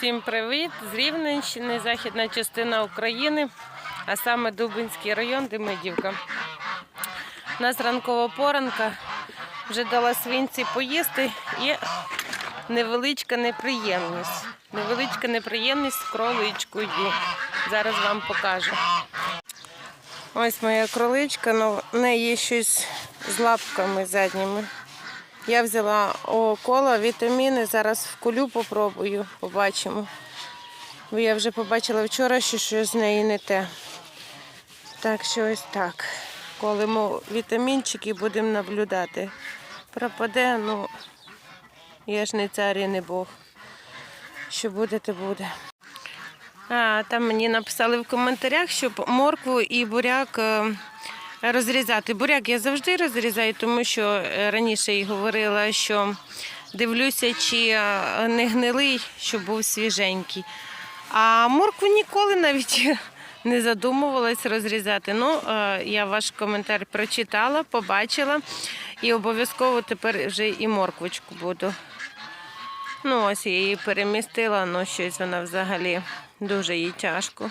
Всім привіт! З Рівненщини, західна частина України, а саме Дубинський район, Демидівка. У нас ранкова поранка, вже дала свинці поїсти і невеличка неприємність. Невеличка неприємність з кроличкою. Зараз вам покажу. Ось моя кроличка, але в неї є щось з лапками задніми. Я взяла кола, вітаміни, зараз вколю попробую, побачимо. Бо я вже побачила вчора, що щось з неї не те. Так що ось так. Колимо вітамінчики, будемо наблюдати. Пропаде, ну я ж не цар і не Бог. Що буде, то буде. А, там мені написали в коментарях, щоб моркву і буряк е, розрізати. Буряк я завжди розрізаю, тому що е, раніше і говорила, що дивлюся, чи е, не гнилий, щоб був свіженький. А моркву ніколи навіть не задумувалась розрізати. Ну, е, я ваш коментар прочитала, побачила і обов'язково тепер вже і морквочку буду. Ну, ось я її перемістила, але щось вона взагалі дуже їй тяжко.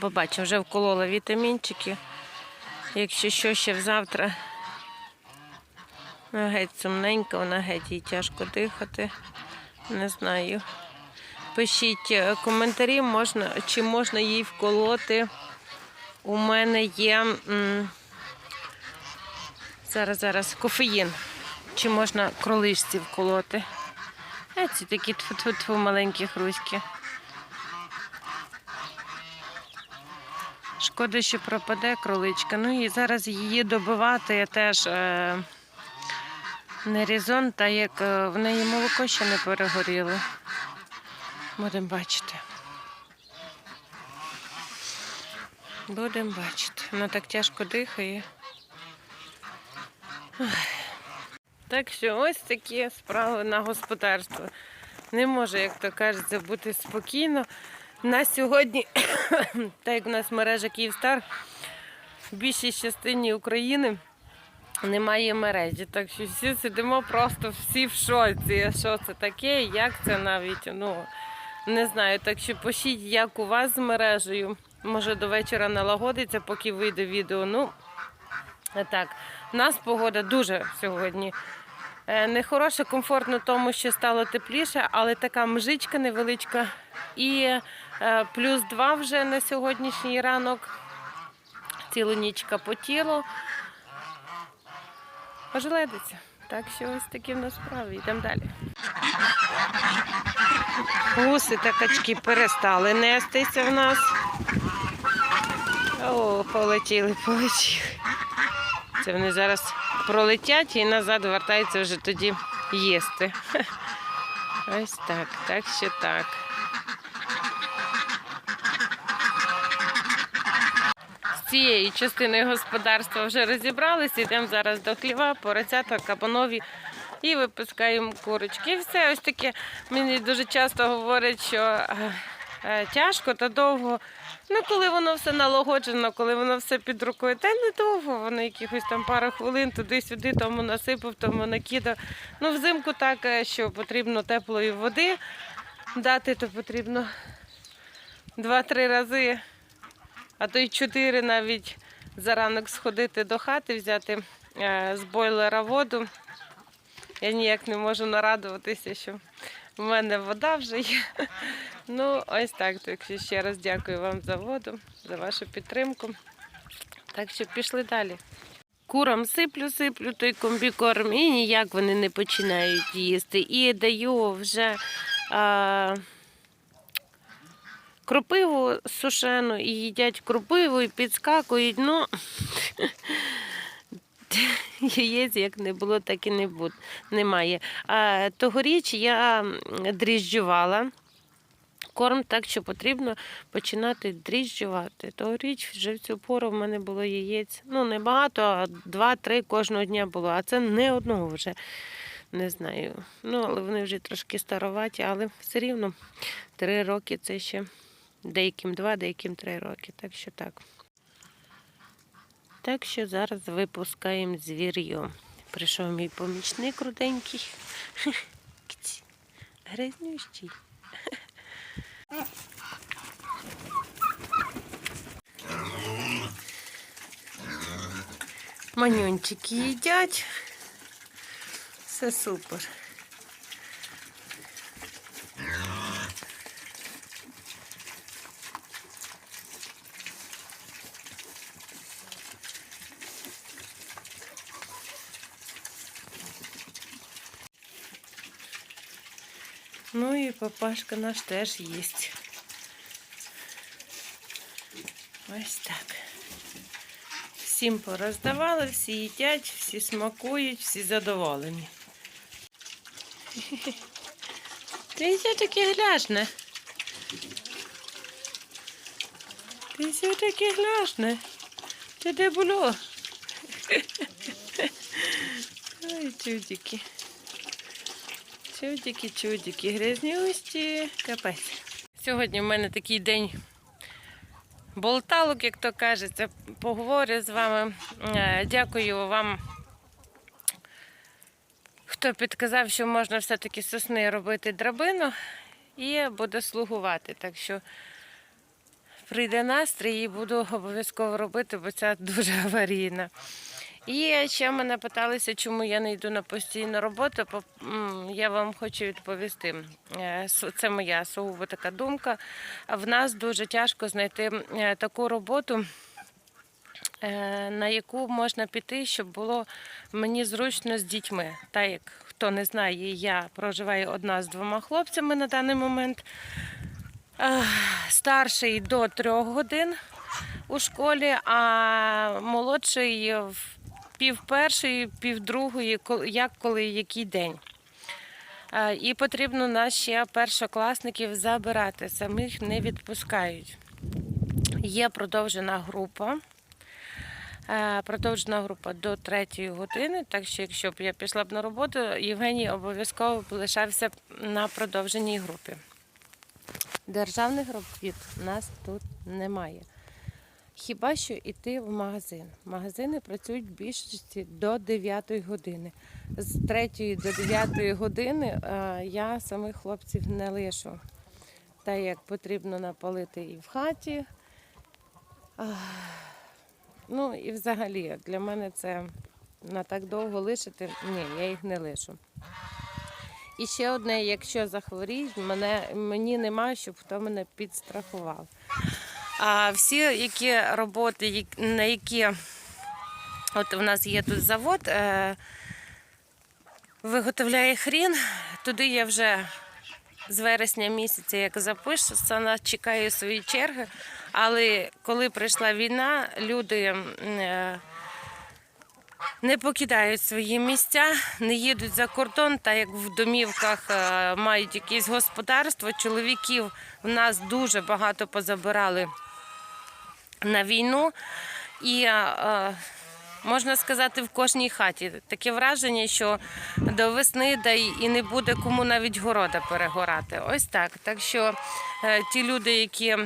Побачу, вже вколола вітамінчики. Якщо що, ще взавтра геть сумненька, вона геть їй тяжко дихати. Не знаю. Пишіть е, коментарі, можна, чи можна їй вколоти. У мене є зараз, зараз кофеїн. Чи можна кролишці вколоти? Ці такі тьфу-тьфу-тьфу маленькі хруськи. Шкода, що пропаде кроличка. Ну і зараз її добивати теж е, не резон, та як е, в неї молоко ще не перегоріло. Будемо бачити. Будемо бачити. Вона так тяжко дихає. Так що ось такі справи на господарство. Не може, як то кажуть, забути спокійно. На сьогодні, так як у нас мережа Київстар, в більшій частині України немає мережі. Так що всі сидимо просто всі в шоці. Що це таке, як це навіть, ну не знаю. Так що пишіть, як у вас з мережею. Може до вечора налагодиться, поки вийде відео. Ну, так, у нас погода дуже сьогодні. Е, Нехороше, комфортно, тому що стало тепліше, але така мжичка невеличка. І плюс 2 вже на сьогоднішній ранок. Цілу нічка по тілу. Ожеледиться. Так що ось такі в нас справи. Йдемо далі. Гуси та качки перестали нестися в нас. О, полетіли, полетіли. Це вони зараз пролетять і назад вертаються вже тоді їсти. Ось так, так що так. Цією частиною господарства вже розібралися. Йдемо зараз до хліва, поросята, кабанові і випускаємо курочки. І все ось таке. Мені дуже часто говорять, що е, е, тяжко та довго. Ну, коли воно все налагоджено, коли воно все під рукою, та й недовго, воно якихось там пару хвилин туди-сюди, тому насипав, тому накидав. Ну, взимку так, е, що потрібно теплої води дати, то потрібно два-три рази, а то й чотири навіть за ранок сходити до хати, взяти е, з бойлера воду. Я ніяк не можу нарадуватися, що в мене вода вже є. Ну, ось так. Так що ще раз дякую вам за воду, за вашу підтримку. Так що пішли далі. Курам сиплю, сиплю той комбікорм і ніяк вони не починають їсти. І даю вже а, кропиву сушену, і їдять кропиву, і підскакують. Ну, яєць як не було, так і не буде. немає. А тогоріч я дріжджувала корм так, що потрібно починати дріжджувати. Тогоріч вже в цю пору в мене було яєць. Ну, не багато, а два-три кожного дня було. А це не одного вже. Не знаю. Ну, але вони вже трошки староваті, але все рівно три роки це ще деяким два, деяким три роки. Так що так. Так що зараз випускаємо звір'ю. Прийшов мій помічник руденький. Грязнющий. Манюнчики їдять. Все супер. Ну і папашка наш теж їсть. Ось так. Всім пороздавали, всі їдять, всі смакують, всі задоволені. Ти все таке гляжне. Ти все таке гляжне. Ти де було? Ой, чудики. Чудики, чудики, грязнюсті, капець. Сьогодні в мене такий день болталок, як то кажеться. Поговорю з вами. Е, Дякую вам, хто підказав, що можна все-таки сосни робити драбину і буде слугувати. Так що прийде настрій і буду обов'язково робити, бо це дуже аварійна. І ще мене питалися, чому я не йду на постійну роботу. Я вам хочу відповісти. Е, Це моя сугубо така думка. В нас дуже тяжко знайти е, таку роботу, е, на яку можна піти, щоб було мені зручно з дітьми. Так як хто не знає, я проживаю одна з двома хлопцями на даний момент. Старший до трьох годин у школі, а молодший в пів першої, пів другої, як коли який день. І потрібно нас ще першокласників забирати, самих не відпускають. Є продовжена група. Продовжена група до третьої години, так що якщо б я пішла б на роботу, Євгеній обов'язково лишався на продовженій групі. Державних робіт у нас тут немає. Хіба що йти в магазин. Магазини працюють в більшості до 9 години. З 3 до 9 години е, я самих хлопців не лишу. Так як потрібно напалити і в хаті. Ну і взагалі для мене це на так довго лишити. Ні, я їх не лишу. І ще одне, якщо захворіють, мені немає, щоб хто мене підстрахував. А всі які роботи, на які от у нас є тут завод, е, виготовляє хрін, туди я вже з вересня місяця, як запишуся, чекаю свої черги. Але коли прийшла війна, люди е, не покидають свої місця, не їдуть за кордон, та як в домівках е, мають якесь господарство. Чоловіків в нас дуже багато позабирали на війну. І е, можна сказати, в кожній хаті таке враження, що до весни да і не буде кому навіть города перегорати. Ось так. Так що е, ті люди, які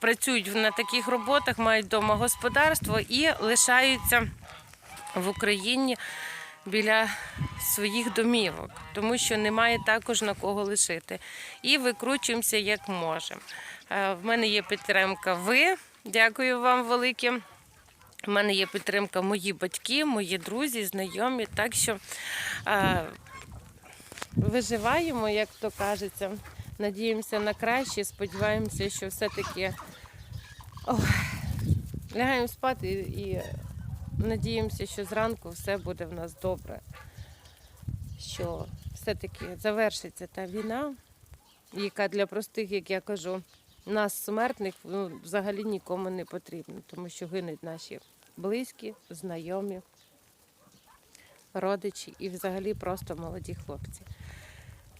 працюють на таких роботах, мають вдома господарство і лишаються в Україні біля своїх домівок, тому що немає також на кого лишити. І викручуємося як можемо. Е, В мене є підтримка ви. Дякую вам велике. У мене є підтримка мої батьки, мої друзі, знайомі. Так що е, виживаємо, як то кажеться. Надіємося на краще, сподіваємося, що все-таки ох, лягаємо спати і, і надіємося, що зранку все буде в нас добре. Що все-таки завершиться та війна, яка для простих, як я кажу, нас смертних ну, взагалі нікому не потрібна, тому що гинуть наші близькі, знайомі, родичі і взагалі просто молоді хлопці.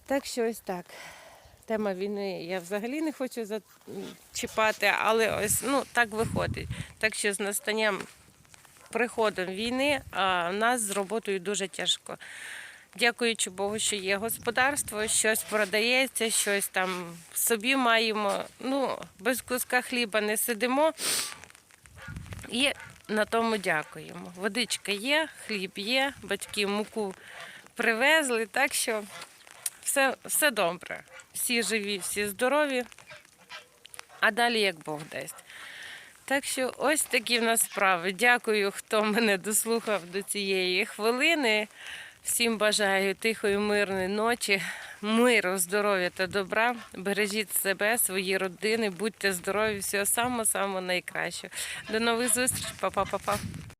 Так що ось так. Тема війни я взагалі не хочу зачіпати, але ось ну, так виходить. Так що з настанням приходом війни а, нас з роботою дуже тяжко. Дякуючи Богу, що є господарство, щось продається, щось там собі маємо. Ну, без куска хліба не сидимо. І на тому дякуємо. Водичка є, хліб є, батьки муку привезли, так що все, все добре. Всі живі, всі здорові. А далі як Бог дасть. Так що ось такі в нас справи. Дякую, хто мене дослухав до цієї хвилини. Всім бажаю тихої, мирної ночі, миру, здоров'я та добра. Бережіть себе, свої родини, будьте здорові, всього самого самого найкращого. До нових зустрічей, Па-па-па-па.